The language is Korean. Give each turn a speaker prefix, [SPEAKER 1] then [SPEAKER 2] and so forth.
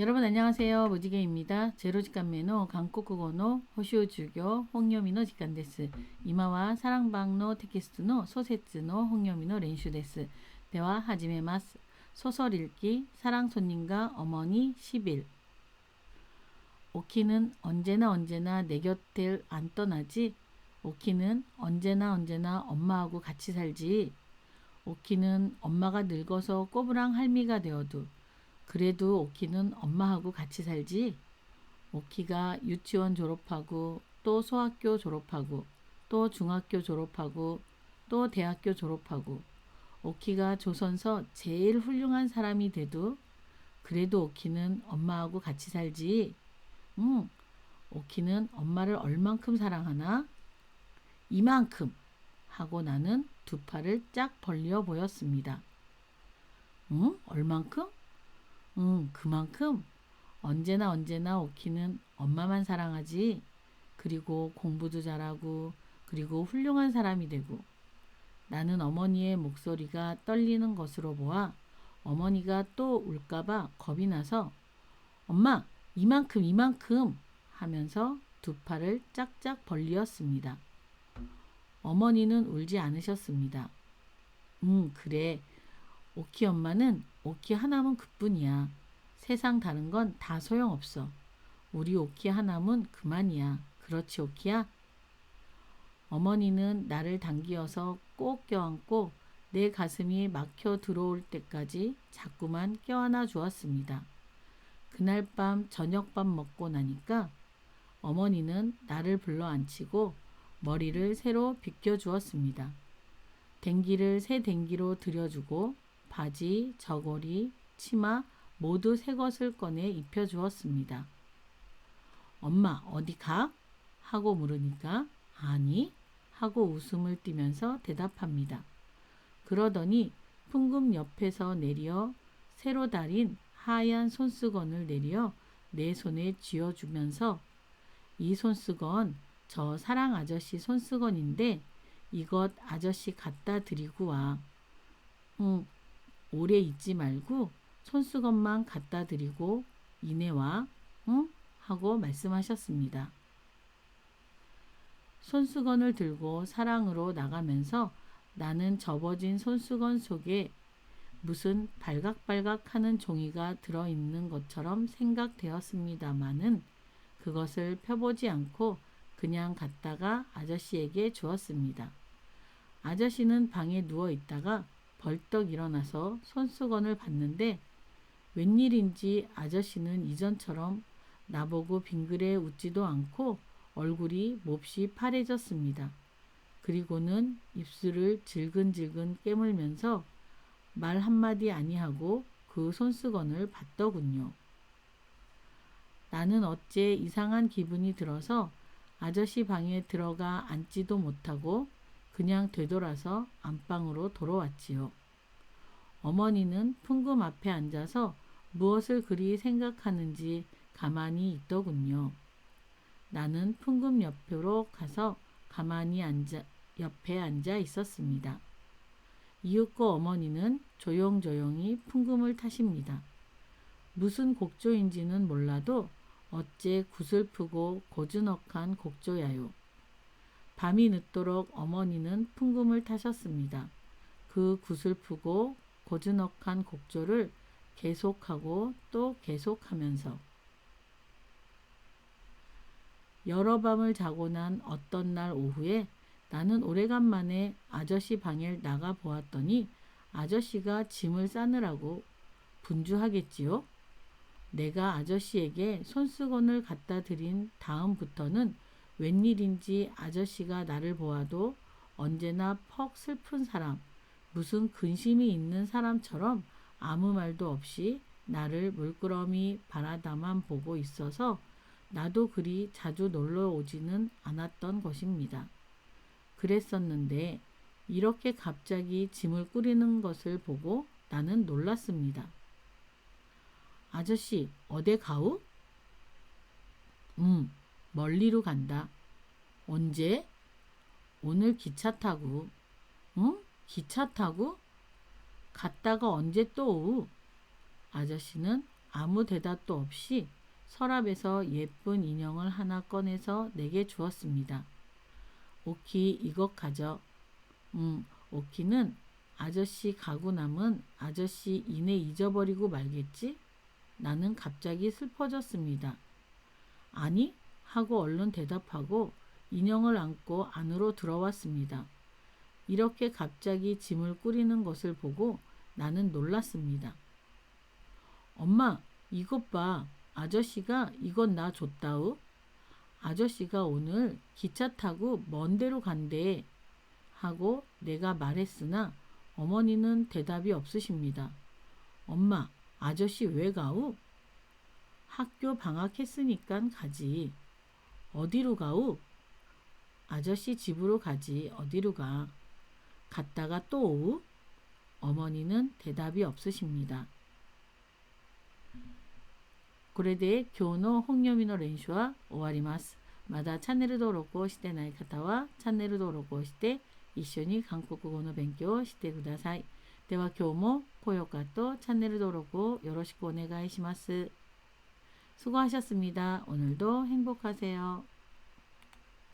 [SPEAKER 1] 여러분 안녕하세요. 무지개입니다. 제로직간메노 강코쿠고노 호시오주교 홍요미노 직간데스 이마와 사랑방노 테키스트노 소세츠노 홍요미노 렌슈데스 대화 하지메마스 소설 읽기 사랑 손님과 어머니 10일 오키는 언제나 언제나 내 곁을 안 떠나지 오키는 언제나 언제나 엄마하고 같이 살지 오키는 엄마가 늙어서 꼬부랑 할미가 되어도 그래도 오키는 엄마하고 같이 살지. 오키가 유치원 졸업하고 또 소학교 졸업하고 또 중학교 졸업하고 또 대학교 졸업하고 오키가 조선서 제일 훌륭한 사람이 돼도 그래도 오키는 엄마하고 같이 살지. 응. 오키는 엄마를 얼만큼 사랑하나? 이만큼 하고 나는 두 팔을 쫙 벌려 보였습니다. 응? 얼만큼? 응, 그만큼 언제나 언제나 오키는 엄마만 사랑하지. 그리고 공부도 잘하고, 그리고 훌륭한 사람이 되고. 나는 어머니의 목소리가 떨리는 것으로 보아 어머니가 또 울까봐 겁이 나서 엄마, 이만큼, 이만큼 하면서 두 팔을 짝짝 벌리었습니다. 어머니는 울지 않으셨습니다. 음, 그래. 오키 엄마는 오키 하나면 그뿐이야. 세상 다른 건 다 소용없어. 우리 오키 하나면 그만이야. 그렇지 오키야? 어머니는 나를 당기어서 꼭 껴안고 내 가슴이 막혀 들어올 때까지 자꾸만 껴안아 주었습니다. 그날 밤 저녁밥 먹고 나니까 어머니는 나를 불러 앉히고 머리를 새로 빗겨 주었습니다. 댕기를 새 댕기로 들여주고 바지, 저고리, 치마 모두 새 것을 꺼내 입혀 주었습니다. 엄마, 어디 가? 하고 물으니까 아니 하고 웃음을 띠면서 대답합니다. 그러더니 풍금 옆에서 내려 새로 달인 하얀 손수건을 내려 내 손에 쥐어주면서 이 손수건 저 사랑 아저씨 손수건인데 이것 아저씨 갖다 드리고 와. 응, 오래 잊지 말고 손수건만 갖다 드리고 이내 와. 응? 하고 말씀하셨습니다. 손수건을 들고 사랑으로 나가면서 나는 접어진 손수건 속에 무슨 발각발각 하는 종이가 들어있는 것처럼 생각되었습니다마는 그것을 펴보지 않고 그냥 갖다가 아저씨에게 주었습니다. 아저씨는 방에 누워 있다가 벌떡 일어나서 손수건을 봤는데 웬일인지 아저씨는 이전처럼 나보고 빙그레 웃지도 않고 얼굴이 몹시 파래졌습니다. 그리고는 입술을 질근질근 깨물면서 말 한마디 아니하고 그 손수건을 봤더군요. 나는 어째 이상한 기분이 들어서 아저씨 방에 들어가 앉지도 못하고 그냥 되돌아서 안방으로 돌아왔지요. 어머니는 풍금 앞에 앉아서 무엇을 그리 생각하는지 가만히 있더군요. 나는 풍금 옆으로 가서 가만히 앉아, 옆에 앉아 있었습니다. 이윽고 어머니는 조용조용히 풍금을 타십니다. 무슨 곡조인지는 몰라도 어째 구슬프고 고즈넉한 곡조야요. 밤이 늦도록 어머니는 풍금을 타셨습니다. 그 구슬프고 고즈넉한 곡조를 계속하고 또 계속하면서 여러 밤을 자고 난 어떤 날 오후에 나는 오래간만에 아저씨 방에 나가 보았더니 아저씨가 짐을 싸느라고 분주하겠지요. 내가 아저씨에게 손수건을 갖다 드린 다음부터는 웬일인지 아저씨가 나를 보아도 언제나 퍽 슬픈 사람, 무슨 근심이 있는 사람처럼 아무 말도 없이 나를 물끄러미 바라다만 보고 있어서 나도 그리 자주 놀러 오지는 않았던 것입니다. 그랬었는데 이렇게 갑자기 짐을 꾸리는 것을 보고 나는 놀랐습니다. 아저씨, 어디 가우? 음, 멀리로 간다. 언제? 오늘 기차 타고. 응? 기차 타고? 갔다가 언제 또 오? 아저씨는 아무 대답도 없이 서랍에서 예쁜 인형을 하나 꺼내서 내게 주었습니다. 오키 이것 가져. 음, 오키는 아저씨 가고 남은 아저씨 이내 잊어버리고 말겠지? 나는 갑자기 슬퍼졌습니다. 아니? 하고 얼른 대답하고 인형을 안고 안으로 들어왔습니다. 이렇게 갑자기 짐을 꾸리는 것을 보고 나는 놀랐습니다. 엄마, 이것 봐. 아저씨가 이건 나 줬다우. 아저씨가 오늘 기차 타고 먼 데로 간대. 하고 내가 말했으나 어머니는 대답이 없으십니다. 엄마, 아저씨 왜 가우? 학교 방학했으니깐 가지. 어디로 가우? 아저씨 집으로 가지. 어디로 가? 갔다가 또 오우? 어머니는 대답이 없으십니다. これで今日の本読みの練習は終わります。まだチャンネル登録をしてない方はチャンネル登録をして一緒に韓国語の勉強をしてください。では今日も高評価とチャンネル登録をよろしくお願いします。 수고하셨습니다. 오늘도 행복하세요.